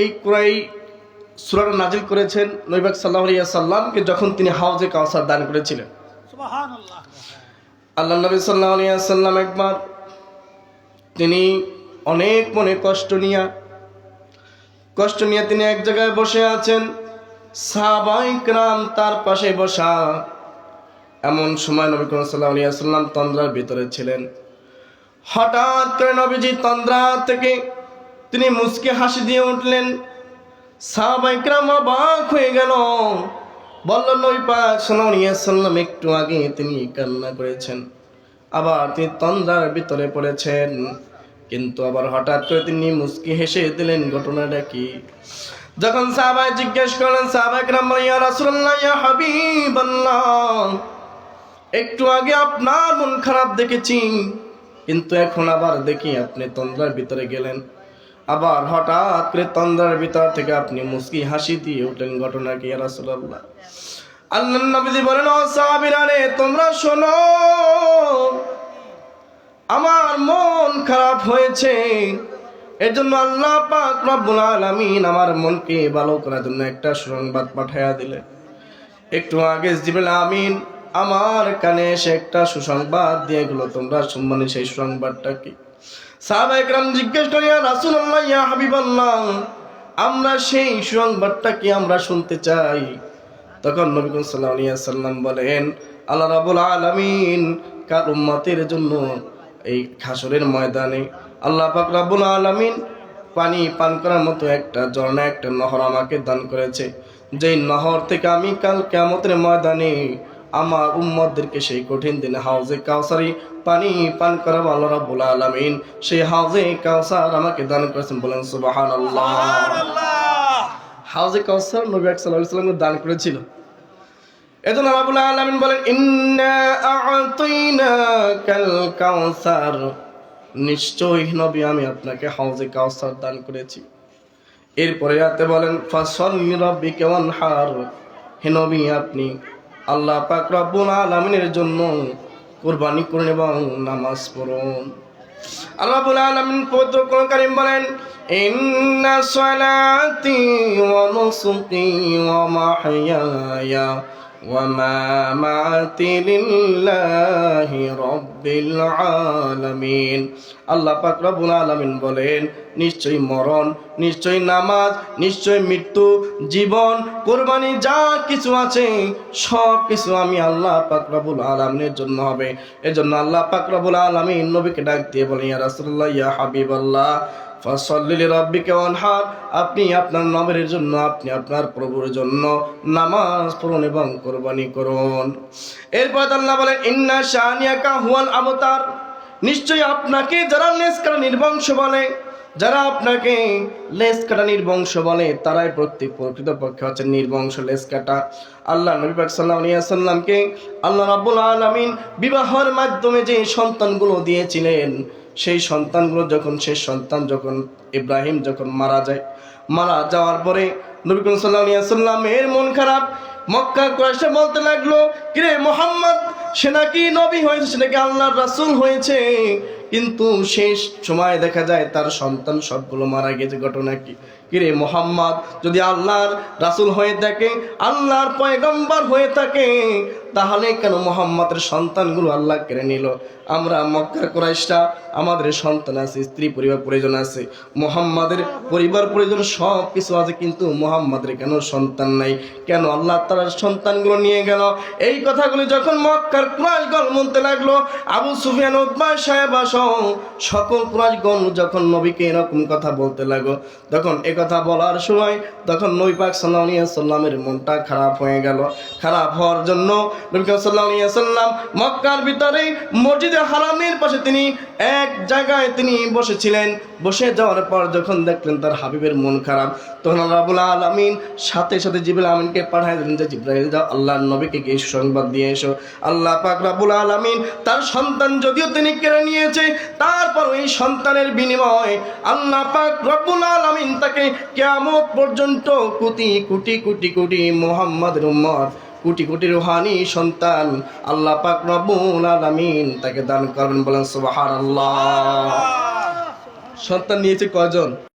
এই কুরাই সুরাটা নাজিল করেছেন নৈবাক সাল্লাহ সাল্লামকে যখন তিনি হাউজে কাউসার দান করেছিলেন। আল্লাহ নবী সাল্লাহ সাল্লাম একবার তিনি অনেক মনে কষ্ট নিয়ে কষ্ট নিয়ে তিনি এক জায়গায় বসে আছেন সাহাবাইকরাম তার পাশে বসা। এমন সময় নবী করিম সাল্লাহ সাল্লাম তন্দ্রার ভিতরে ছিলেন। হঠাৎ করে নবীজি তন্দ্রা থেকে তিনি মুচকে হাসি দিয়ে উঠলেন সাহাবাইকরাম অবাক হয়ে গেল। বলল নই পাক সাল্লাম একটু আগে তিনি কান্না করেছেন, আবার তিনি তন্দ্রার ভিতরে পড়েছেন। কিন্তু আবার হঠাৎ করে তিনি মুচকি হেসে দিলেন, ঘটনাটা কি? যখন সাহাবাই জিজ্ঞেস করলেন সাহাবাইকরাম ইয়া রাসূলুল্লাহ, ইয়া হাবিবাল্লাহ, একটু আগে আপনার মন খারাপ দেখেছি, কিন্তু এখন আবার দেখি আপনি তন্দ্রার ভিতরে গেলেন। আবার হঠাৎ করে ভিতর থেকে আপনি মুস্কি হাসি দিয়ে উঠলেন ঘটনা কি রাসূলুল্লাহ। আল্লাহ নবীজি বলেন, ও সাহাবীরা রে, তোমরা শোনো। আমার মন খারাপ হয়েছে। এজন্য আল্লাহ পাক রব্বুল আলামিন আমার মনকে ভালো করার জন্য একটা সুসংবাদ পাঠায়া দিলেন। একটু আগে জিবরাইল আমিন আমার কানে এসে একটা সুসংবাদ দিয়ে গেল। তোমরা সম্মানে সেই সুসংবাদটা কি? সাহাবা একরাম জিজ্ঞেস করিয়া রাসূলুল্লাহ, ইয়া হাবিবাল্লাহ, আমরা সেই সুসংবাদটা কি আমরা শুনতে চাই? তখন নবী আলাইহি সাল্লাম বলেন, আল্লাহ রাব্বুল আলামিন কার উম্মতের জন্য এই খাসরের ময়দানে আল্লাহ পাক রাব্বুল আলামিন পানি পান করার মতো একটা ঝর্ণা, একটা নহর আমাকে দান করেছে। যেই নহর থেকে আমি কাল কেমতের ময়দানে আমার উম্মতদেরকে সেই কঠিন দিনে হাউজে কাউসারি পানি পান করাবো আল্লাহ রাব্বুল আলামিন। সেই হাউজে কাউসার আমাকে দান করেছেন বলেন সুবহানাল্লাহ। হাউজে কাউসার নবী সাল্লাল্লাহু আলাইহি দান করেছিল। এজন্য রাব্বুল আলামিন বলেন ইন্না আ'তাইনাকাল কাউসার। নিশ্চয়ই নবী আমি আপনাকে হাউজে কাউসার দান করেছি। এরপরে রাতে বলেন ফাসল্লি রাব্বিকা ওয়ানহার। হে নবী আপনি আল্লাহ পাক রব্বুল আলামিনের জন্য কুরবানি করুন এবং নামাজ পড়ুন। আল্লাহ রাব্বুল আলামিন পবিত্র কোরআন কারীম বলেন, ইন্না সালাতি ওয়া নুসুকি ওয়া মাহইয়ায়া ওয়া মামাতি লিল্লাহি রাব্বিল আলামিন আল্লাহ পাক রব্বুল আলামিন বলেন, নিশ্চয়ই মরণ, নিশ্চয়ই নামাজ, নিশ্চয়ই মৃত্যু, জীবন, কোরবানি, যা কিছু আছে, সব কিছু আমি আল্লাহ পাক রব্বুল আলামিনের জন্য হবে। এজন্য আল্লাহ পাক রব্বুল আলামিন নবীকে ডাক দিয়ে বলেন, ইয়া রাসূলুল্লাহ, ইয়া হাবিবাল্লাহ ফাসল্লি রাব্বিকা ওয়ানহার আপনি আপনার নবীর জন্য, আপনি আপনার প্রভুর জন্য নামাজ পড়ুন এবং কোরবানি করুন। এরপর আল্লাহ বলেন, ইন্না শানিয়াকা হুয়াল আমতার নিশ্চয়ই আপনাকে যারা লেস কাটা নির্বংশ বলে, যারা আপনাকে লেস কাটা নির্বংশ বলে, তারাই প্রত্যেক প্রকৃত পক্ষে হচ্ছে নির্বংশ লেস কাটা আল্লাহ নবী পাক সাল্লামকে আল্লাহ রাব্বুল আলামিন বিবাহের মাধ্যমে যে সন্তানগুলো দিয়েছিলেন সেই সন্তানগুলো যখন, সেই সন্তান যখন ইব্রাহিম যখন মারা যায়, মারা যাওয়ার পরে নবী করিম সাল্লাল্লাহু আলাইহি মন খারাপ। মক্কা কুরাইশে বলতে লাগল, কিরে মোহাম্মদ, সে নাকি নবী হয়েছে, সে নাকি আল্লাহর রাসূল হয়েছে। কিন্তু শেষ সময় দেখা যায় তার সন্তান সবগুলো মারা গেছে। ঘটনা কি? কিরে মোহাম্মদ, যদি আল্লাহর রাসূল হয়ে থাকে, আল্লাহর পয়গম্বর হয়ে থাকে তাহলে কেন মোহাম্মদের সন্তানগুলো আল্লাহ কেড়ে নিল? আমরা মক্কার কোরাইশরা, আমাদের সন্তান আছে, স্ত্রী পরিবার প্রয়োজন আছে। মোহাম্মদের পরিবার প্রয়োজন সব কিছু আছে, কিন্তু মোহাম্মদের কেন সন্তান নাই? কেন আল্লাহ তার সন্তানগুলো নিয়ে গেল? এই কথাগুলি যখন মক্কার কুরাইশগণ মনতে লাগল, আবু সুফিয়ান উদ্বাস সাহেব সহ সকল কুরাইশগণ যখন নবীকে এরকম কথা বলতে লাগল, তখন এ কথা বলার সময় তখন নবী পাক আলাইহি সাল্লামের মনটা খারাপ হয়ে গেল। খারাপ হওয়ার জন্য সাল্লাম মক্কার ভিতরে মসজিদে হারামের পাশে তিনি এক জায়গায় তিনি বসেছিলেন। বসে যাওয়ার পর যখন দেখলেন তার হাবিবের মন খারাপ, তখন আল্লাহ রাব্বুল আলামিন সাথে সাথে জিবরাইল আমিনকে পাঠায় দিলেন যে, জিবরাইল, যাও, আল্লাহর নবীকে গিয়ে সংবাদ দিয়ে এসো। আল্লাহ পাক রাব্বুল আলামিন তার সন্তান যদিও তিনি কেড়ে নিয়েছে তারপর এই সন্তানের বিনিময়ে আল্লাহ পাক রব্বুল আলামিন তাকে কিয়ামত পর্যন্ত কোটি কোটি কোটি কোটি মুহাম্মাদের উম্মত কোটি কোটি রুহানি সন্তান আল্লাহ পাক রব্বুল আলামিন তাকে দান করবেন বলেন সুবহানাল্লাহ। সন্তান নিয়েছে কয়জন?